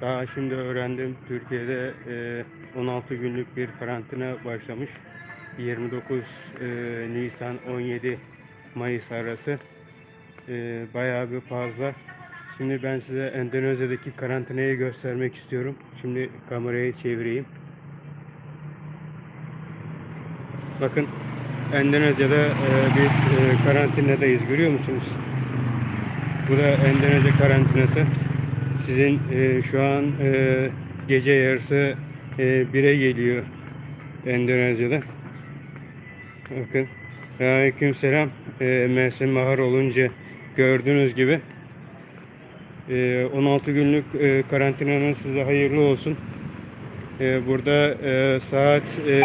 Daha şimdi öğrendim Türkiye'de e, 16 günlük bir karantina başlamış. 29 e, Nisan 17 Mayıs arası e, bayağı bir fazla. Şimdi ben size Endonezya'daki karantinayı göstermek istiyorum. Şimdi kamerayı çevireyim. Bakın Endonezya'da e, biz e, karantinadayız görüyor musunuz? Bu da Endonezya karantinası. Sizin e, şu an e, gece yarısı e, 1'e geliyor Endonezya'da. Bakın. Aleyküm selam. E, mevsim bahar olunca gördüğünüz gibi e, 16 günlük e, karantinanız size hayırlı olsun. E, burada e, saat e,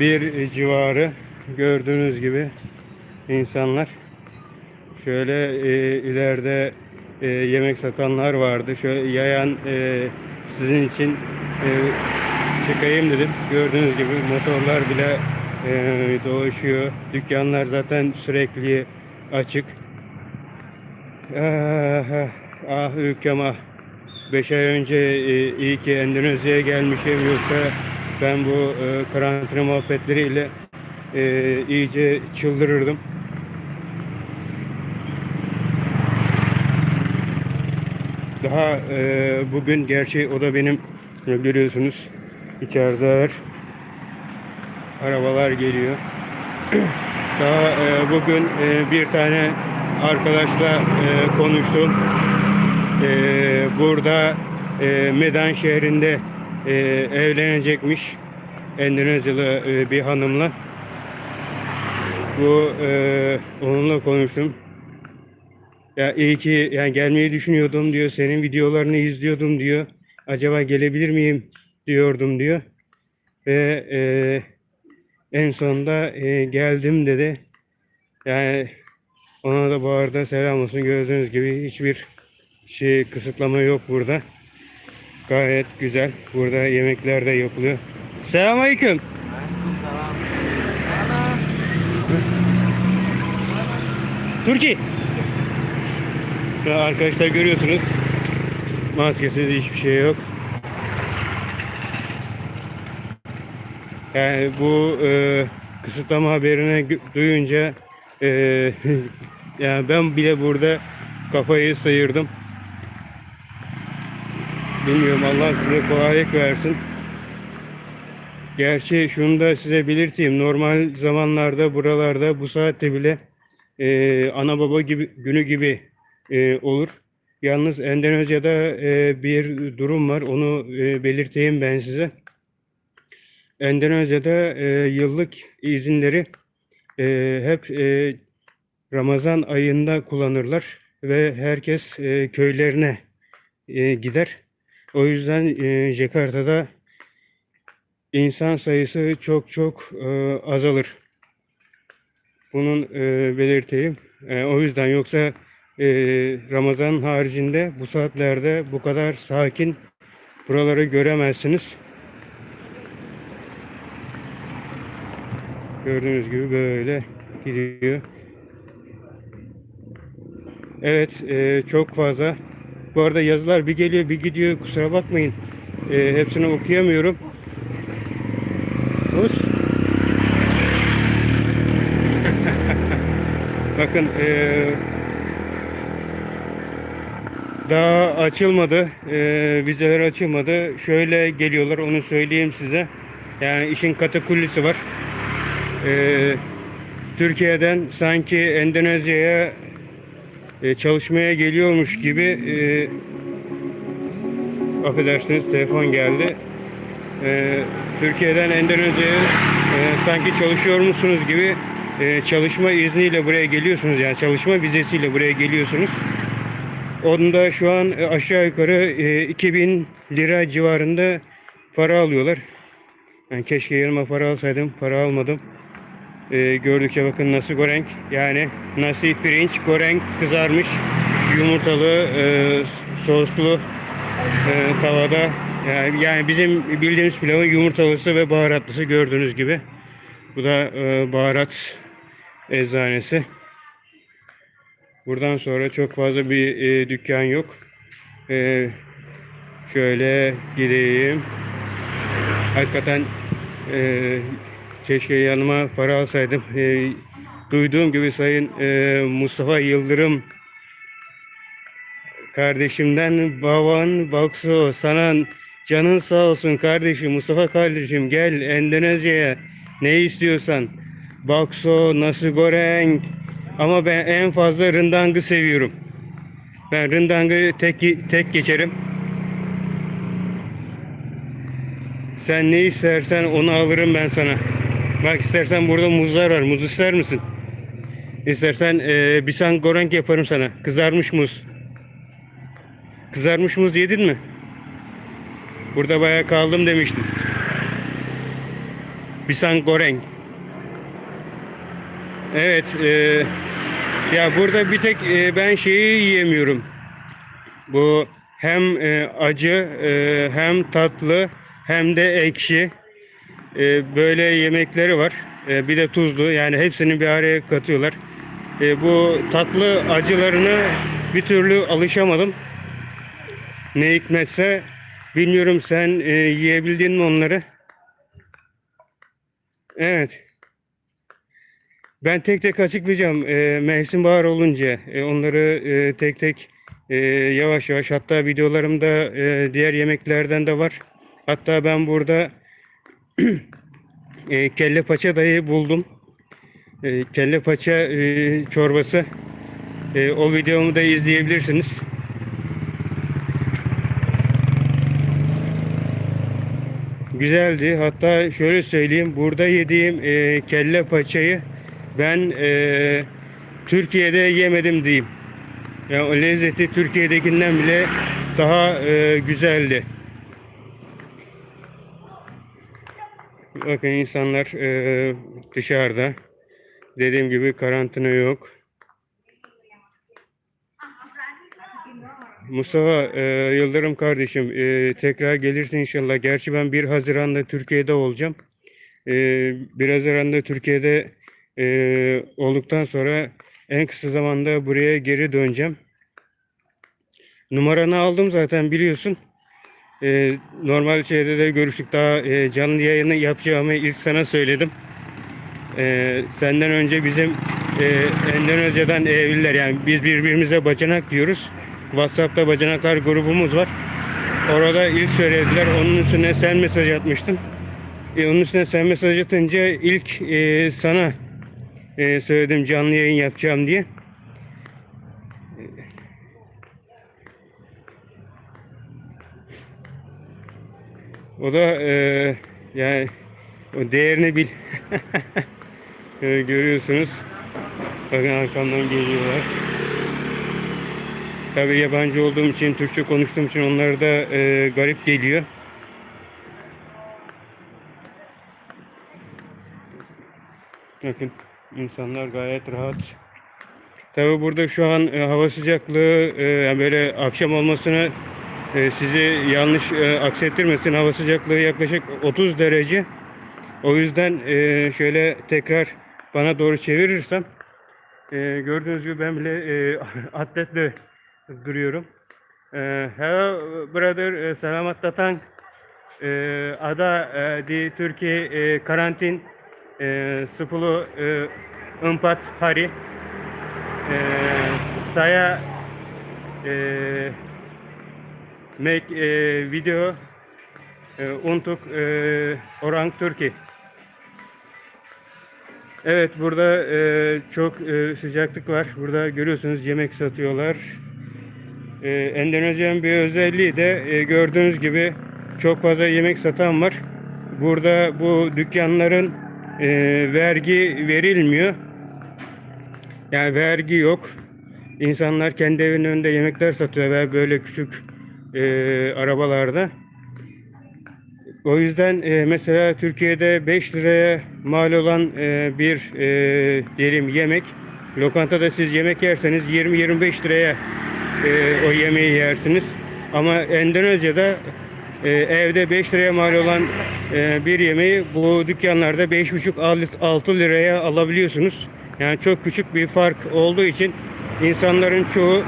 1 civarı gördüğünüz gibi insanlar şöyle e, ileride e, yemek satanlar vardı. Şöyle yayan e, sizin için e, çıkayım dedim. Gördüğünüz gibi motorlar bile e, dolaşıyor. Dükkanlar zaten sürekli açık. Ah, ah, ah ülkem ah. 5 ay önce e, iyi ki Endonezya'ya gelmişim yoksa ben bu e, karantina muhabbetleriyle e, iyice çıldırırdım. Daha e, bugün gerçi o da benim görüyorsunuz içeride arabalar geliyor. Daha e, bugün e, bir tane arkadaşla e, konuştum. E, burada e, Medan şehrinde e, evlenecekmiş Endonezyalı e, bir hanımla. Bu e, onunla konuştum. Ya iyi ki yani gelmeyi düşünüyordum diyor. Senin videolarını izliyordum diyor. Acaba gelebilir miyim diyordum diyor. Ve e, en sonunda e, geldim dedi. Yani ona da bu arada selam olsun. Gördüğünüz gibi hiçbir şey kısıtlama yok burada. Gayet güzel. Burada yemekler de yapılıyor. Selamünaleyküm. Türkiye. Arkadaşlar görüyorsunuz. Maskesiz hiçbir şey yok. Yani bu e, kısıtlama haberini duyunca e, yani ben bile burada kafayı sıyırdım. Bilmiyorum Allah size kolaylık versin. Gerçi şunu da size belirteyim. Normal zamanlarda buralarda bu saatte bile e, ana baba gibi günü gibi e, olur. Yalnız Endonezya'da e, bir durum var. Onu e, belirteyim ben size. Endonezya'da e, yıllık izinleri e, hep e, Ramazan ayında kullanırlar ve herkes e, köylerine e, gider. O yüzden e, Jakarta'da insan sayısı çok çok e, azalır. Bunun e, belirteyim. E, o yüzden yoksa e, Ramazan haricinde bu saatlerde bu kadar sakin buraları göremezsiniz. Gördüğünüz gibi böyle gidiyor. Evet e, çok fazla. Bu arada yazılar bir geliyor bir gidiyor kusura bakmayın. E, hepsini okuyamıyorum. Sus. Bakın eee, daha açılmadı. Eee vizeler açılmadı. Şöyle geliyorlar onu söyleyeyim size. Yani işin katakullisi var. Eee, Türkiye'den sanki Endonezya'ya e, çalışmaya geliyormuş gibi e, affedersiniz telefon geldi. E, Türkiye'den Endonezya'ya e, sanki çalışıyor musunuz gibi e, çalışma izniyle buraya geliyorsunuz yani çalışma vizesiyle buraya geliyorsunuz. Onda şu an e, aşağı yukarı e, 2000 lira civarında para alıyorlar. Yani keşke yanıma para alsaydım, para almadım. E, gördükçe bakın nasi goreng yani nasi pirinç goreng kızarmış yumurtalı e, soslu e, tavada yani, yani bizim bildiğimiz pilavın yumurtalısı ve baharatlısı gördüğünüz gibi. Bu da e, baharat eczanesi. Buradan sonra çok fazla bir e, dükkan yok. E, Şöyle gideyim. Hakikaten e, keşke yanıma para alsaydım. E, duyduğum gibi Sayın e, Mustafa Yıldırım kardeşimden baban bakso sana canın sağ olsun kardeşim Mustafa kardeşim gel Endonezya'ya ne istiyorsan bakso nasi goreng ama ben en fazla rındangı seviyorum. Ben rındangı tek tek geçerim. Sen ne istersen onu alırım ben sana. Bak istersen burada muzlar var. Muz ister misin? İstersen eee bisan goreng yaparım sana. Kızarmış muz. Kızarmış muz yedin mi? Burada bayağı kaldım demiştin. Bisan goreng. Evet. eee, ya burada bir tek eee, ben şeyi yiyemiyorum. Bu hem eee, acı eee, hem tatlı hem de ekşi. Eee, böyle yemekleri var. Eee, bir de tuzlu. Yani hepsini bir araya katıyorlar. Eee, bu tatlı acılarını bir türlü alışamadım. Ne hikmetse bilmiyorum sen eee, yiyebildin mi onları? Evet. Ben tek tek açıklayacağım. Eee mevsim bahar olunca e, onları e, tek tek e, yavaş yavaş hatta videolarımda e, diğer yemeklerden de var. Hatta ben burada e, kelle paça dahi buldum. E, kelle paça e, çorbası. E, o videomu da izleyebilirsiniz. Güzeldi. Hatta şöyle söyleyeyim. Burada yediğim e, kelle paçayı ben e, Türkiye'de yemedim diyeyim. Yani o lezzeti Türkiye'dekinden bile daha e, güzeldi. Bakın insanlar e, dışarıda. Dediğim gibi karantina yok. Mustafa e, Yıldırım kardeşim e, tekrar gelirsin inşallah. Gerçi ben 1 Haziran'da Türkiye'de olacağım. E, 1 Haziran'da Türkiye'de e, olduktan sonra en kısa zamanda buraya geri döneceğim. Numaranı aldım zaten biliyorsun. E, normal şeyde de görüştük daha e, canlı yayını yapacağımı ilk sana söyledim. E, senden önce bizim e, Endonezya'dan evliler yani biz birbirimize bacanak diyoruz. WhatsApp'ta bacanaklar grubumuz var. Orada ilk söylediler. Onun üstüne sen mesaj atmıştın. E, onun üstüne sen mesaj atınca ilk e, sana e, söyledim canlı yayın yapacağım diye. O da e, yani o değerini bil. E, görüyorsunuz. Bakın arkamdan geliyorlar. Tabii yabancı olduğum için, Türkçe konuştuğum için onlara da e, garip geliyor. Bakın insanlar gayet rahat. Tabii burada şu an e, hava sıcaklığı e, yani böyle akşam olmasına e, sizi yanlış e, aksettirmesin. Hava sıcaklığı yaklaşık 30 derece. O yüzden e, şöyle tekrar bana doğru çevirirsem e, gördüğünüz gibi ben bile e, atletle duruyorum. E, hello brother, e, selamat datang. E, ada e, di Türkiye e, karantin e, 10 e, empat hari. E, saya e, make e, video e, untuk e, orang Türkiye. Evet burada e, çok e, sıcaklık var. Burada görüyorsunuz yemek satıyorlar. E, Endonezya'nın bir özelliği de e, gördüğünüz gibi çok fazla yemek satan var. Burada bu dükkanların e, vergi verilmiyor. Yani vergi yok. İnsanlar kendi evinin önünde yemekler satıyor ve böyle küçük e, arabalarda. O yüzden e, mesela Türkiye'de 5 liraya mal olan e, bir e, diyelim yemek lokantada siz yemek yerseniz 20-25 liraya e, o yemeği yersiniz. Ama Endonezya'da e, evde 5 liraya mal olan e, bir yemeği bu dükkanlarda 5,5-6 liraya alabiliyorsunuz. Yani çok küçük bir fark olduğu için insanların çoğu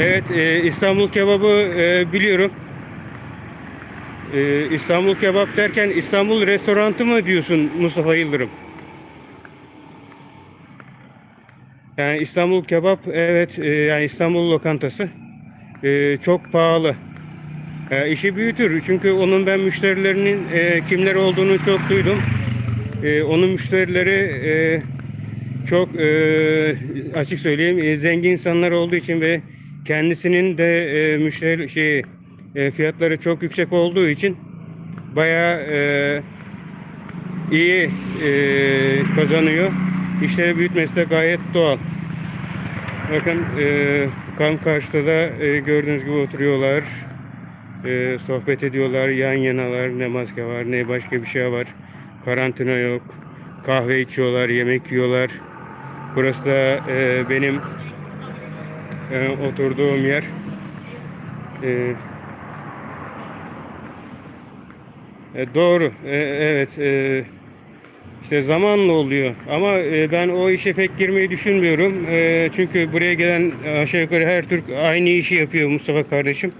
Evet, e, İstanbul kebabı e, biliyorum. E, İstanbul kebap derken İstanbul restorantı mı diyorsun Mustafa Yıldırım? Yani İstanbul kebap evet yani İstanbul lokantası çok pahalı. E, işi büyütür çünkü onun ben müşterilerinin e, kimler olduğunu çok duydum. E, onun müşterileri e, çok e, açık söyleyeyim e, zengin insanlar olduğu için ve kendisinin de e, müşteri şey e, fiyatları çok yüksek olduğu için bayağı e, iyi e, kazanıyor. İşleri büyütmesi de gayet doğal. Bakın e, kam karşıda da e, gördüğünüz gibi oturuyorlar. E, sohbet ediyorlar. Yan yanalar. Ne maske var ne başka bir şey var. Karantina yok. Kahve içiyorlar. Yemek yiyorlar. Burası da e, benim e, oturduğum yer. E, e, doğru. E, evet. E, işte zamanla oluyor. Ama e, ben o işe pek girmeyi düşünmüyorum. E, çünkü buraya gelen aşağı yukarı her Türk aynı işi yapıyor Mustafa kardeşim.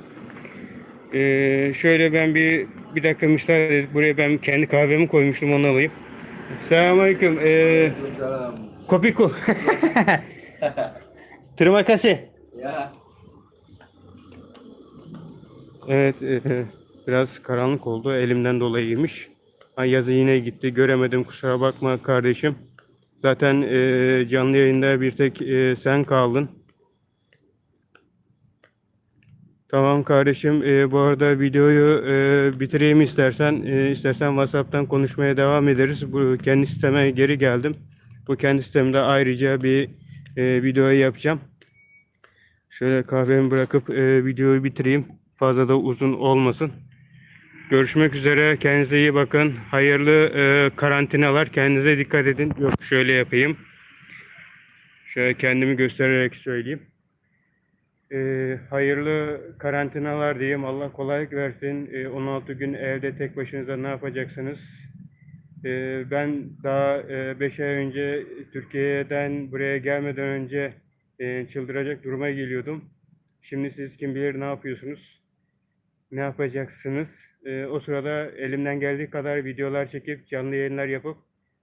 E, şöyle ben bir bir dakika müsaade et. Buraya ben kendi kahvemi koymuştum onu alayım. Selamünaleyküm. E, Salam. kopiku. Terima kasih. Ya. Evet, e, biraz karanlık oldu. Elimden dolayıymış. Ha, yazı yine gitti. Göremedim. Kusura bakma kardeşim. Zaten e, canlı yayında bir tek e, sen kaldın. Tamam kardeşim. E, bu arada videoyu e, bitireyim istersen. E, istersen WhatsApp'tan konuşmaya devam ederiz. Bu kendi sisteme geri geldim. Bu kendi sistemde ayrıca bir e, videoyu yapacağım. Şöyle kahvemi bırakıp e, videoyu bitireyim. Fazla da uzun olmasın. Görüşmek üzere. Kendinize iyi bakın. Hayırlı e, karantinalar. Kendinize dikkat edin. Yok şöyle yapayım. Şöyle kendimi göstererek söyleyeyim. E, hayırlı karantinalar diyeyim. Allah kolaylık versin. E, 16 gün evde tek başınıza ne yapacaksınız? E, ben daha 5 ay önce Türkiye'den buraya gelmeden önce e, çıldıracak duruma geliyordum. Şimdi siz kim bilir ne yapıyorsunuz? Ne yapacaksınız? E, o sırada elimden geldiği kadar videolar çekip canlı yayınlar yapıp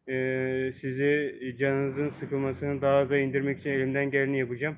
e, sizi canınızın sıkılmasını daha da indirmek için elimden geleni yapacağım.